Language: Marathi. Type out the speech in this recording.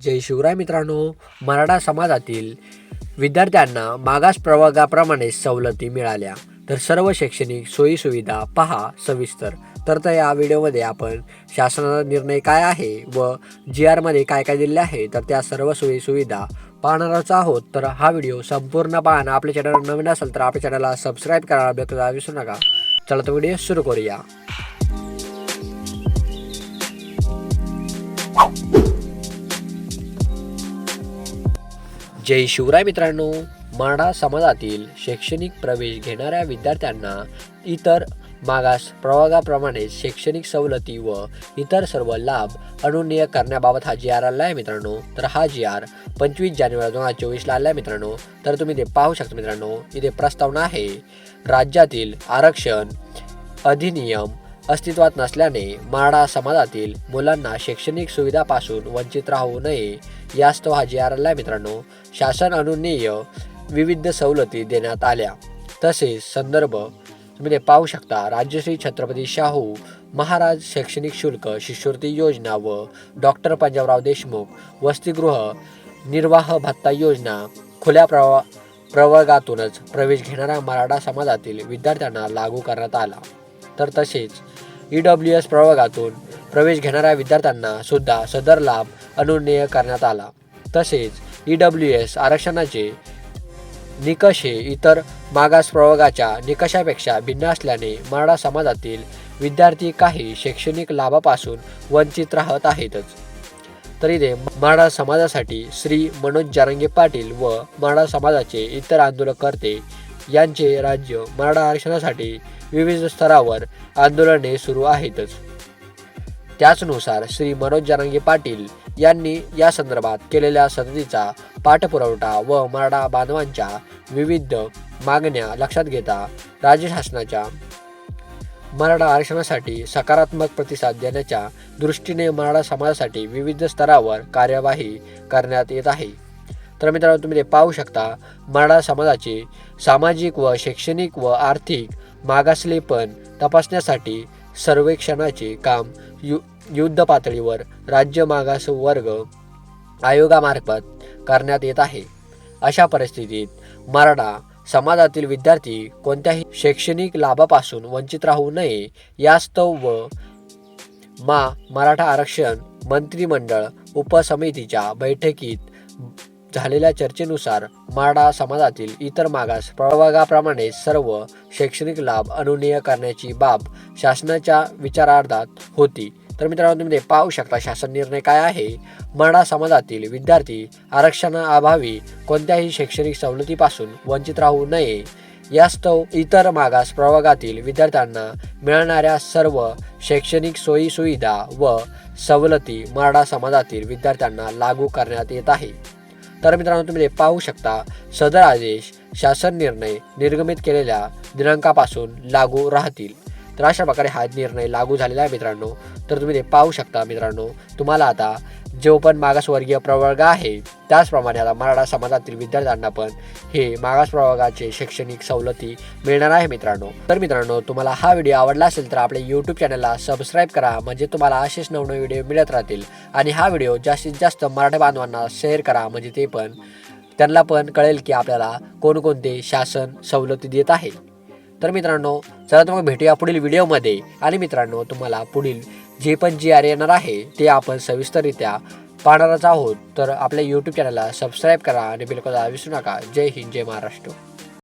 जय शिवराय मित्रांनो मराठा समाजातील विद्यार्थ्यांना मागास प्रवर्गाप्रमाणे सवलती मिळाल्या. तर सर्व शैक्षणिक सोयीसुविधा पहा सविस्तर. तर तर या व्हिडिओमध्ये आपण शासनाचा निर्णय काय आहे व जी आरमध्ये काय काय दिले आहे तर त्या सर्व सोयीसुविधा पाहणारच आहोत. तर हा व्हिडिओ संपूर्ण पाहणं आपल्या चॅनल नवीन असेल तर आपल्या चॅनलला सबस्क्राईब करायला विसरू नका. चला तर व्हिडिओ सुरू करूया. जय शिवराय मित्रांनो. मराठा समाजातील शैक्षणिक प्रवेश घेणाऱ्या विद्यार्थ्यांना इतर मागास प्रवर्गाप्रमाणे शैक्षणिक सवलती व इतर सर्व लाभ अनुन्नय करण्याबाबत हा जी आर आला आहे मित्रांनो. तर हा जी आर पंचवीस जानेवारी दोन हजार चोवीसला आला आहे मित्रांनो. तर तुम्ही ते पाहू शकता मित्रांनो इथे प्रस्तावना आहे राज्यातील आरक्षण अधिनियम अस्तित्वात नसल्याने मराठा समाजातील मुलांना शैक्षणिक सुविधापासून वंचित राहू नये यास्तव हाजी मित्रांनो शासन अनुनेय विविध सवलती देण्यात आल्या. तसेच संदर्भ तुम्ही ते पाहू शकता राज्यश्री छत्रपती शाहू महाराज शैक्षणिक शुल्क शिष्यवृत्ती योजना व डॉक्टर पंजाबराव देशमुख वसतिगृह निर्वाह भत्ता योजना खुल्या प्रवा प्रवर्गातूनच प्रवेश घेणाऱ्या मराठा समाजातील विद्यार्थ्यांना लागू करण्यात आला. तर तसेच ई डब्ल्यू एस प्रवर्गातून प्रवेश घेणाऱ्या विद्यार्थ्यांना सुद्धा सदर लाभ अनुज्ञेय करण्यात आला. तसेच ई डब्ल्यू एस आरक्षणाचे निकष हे इतर मागास प्रवर्गाच्या निकषापेक्षा भिन्न असल्याने मराठा समाजातील विद्यार्थी काही शैक्षणिक लाभापासून वंचित राहत आहेतच. तरी ते मराठा समाजासाठी श्री मनोज जारंगे पाटील व मराठा समाजाचे इतर आंदोलनकर्ते यांचे राज्य मराठा आरक्षणासाठी विविध स्तरावर आंदोलने सुरू आहेतच. त्याचनुसार श्री मनोज जरांगे पाटील यांनी या संदर्भात केलेल्या सदतीचा पाठपुरवठा व मराठा बांधवांच्या विविध मागण्या लक्षात घेता राज्य शासनाच्या मराठा आरक्षणासाठी सकारात्मक प्रतिसाद देण्याच्या दृष्टीने मराठा समाजासाठी विविध स्तरावर कार्यवाही करण्यात येत आहे. तर मित्रांनो तुम्ही ते पाहू शकता मराठा समाजाचे सामाजिक व शैक्षणिक व आर्थिक मागासलेपण तपासण्यासाठी सर्वेक्षणाचे काम यु युद्ध पातळीवर राज्य मागास वर्ग आयोगामार्फत करण्यात येत आहे. अशा परिस्थितीत मराठा समाजातील विद्यार्थी कोणत्याही शैक्षणिक लाभापासून वंचित राहू नये यास्तव व मा मराठा आरक्षण मंत्रिमंडळ उपसमितीच्या बैठकीत झालेल्या चर्चेनुसार माडा समाजातील इतर मागास प्रवर्गाप्रमाणे सर्व शैक्षणिक लाभ अनुनीय करण्याची बाब शासनाच्या विचारार्धात होती. तर मित्रांनो तुम्ही ते पाहू शकता शासन निर्णय काय आहे. मराठा समाजातील विद्यार्थी आरक्षणाअभावी कोणत्याही शैक्षणिक सवलतीपासून वंचित राहू नये. यास्तव इतर मागास प्रवर्गातील विद्यार्थ्यांना मिळणाऱ्या सर्व शैक्षणिक सोयीसुविधा व सवलती मराठा समाजातील विद्यार्थ्यांना लागू करण्यात येत आहे. तर मित्रांनो तुम्ही ते पाहू शकता सदर आदेश शासन निर्णय निर्गमित केलेल्या दिनांकापासून लागू राहतील. तर अशा प्रकारे हा निर्णय लागू झालेला आहे मित्रांनो. तर तुम्ही ते पाहू शकता मित्रांनो. तुम्हाला आता जो पण मागासवर्गीय प्रवर्ग आहे त्याचप्रमाणे आता मराठा समाजातील विद्यार्थ्यांना पण हे मागास प्रवर्गाचे शैक्षणिक सवलती मिळणार आहे मित्रांनो. तर मित्रांनो तुम्हाला हा व्हिडिओ आवडला असेल तर आपल्या यूट्यूब चॅनलला सबस्क्राईब करा म्हणजे तुम्हाला असेच नवनवे व्हिडिओ मिळत राहतील. आणि हा व्हिडिओ जास्तीत जास्त मराठी बांधवांना शेअर करा म्हणजे ते पण त्यांना पण कळेल की आपल्याला कोणकोणते शासन सवलती देत आहे. तर मित्रांनो चला तुम्हाला भेटूया पुढील व्हिडिओमध्ये. आणि मित्रांनो तुम्हाला पुढील जे पण जी आर येणार आहे ते आपण सविस्तररित्या पाहणारच आहोत. तर आपल्या यूट्यूब चॅनलला सबस्क्राईब करा आणि बिलकुल विसरू नका. जय हिंद जय महाराष्ट्र.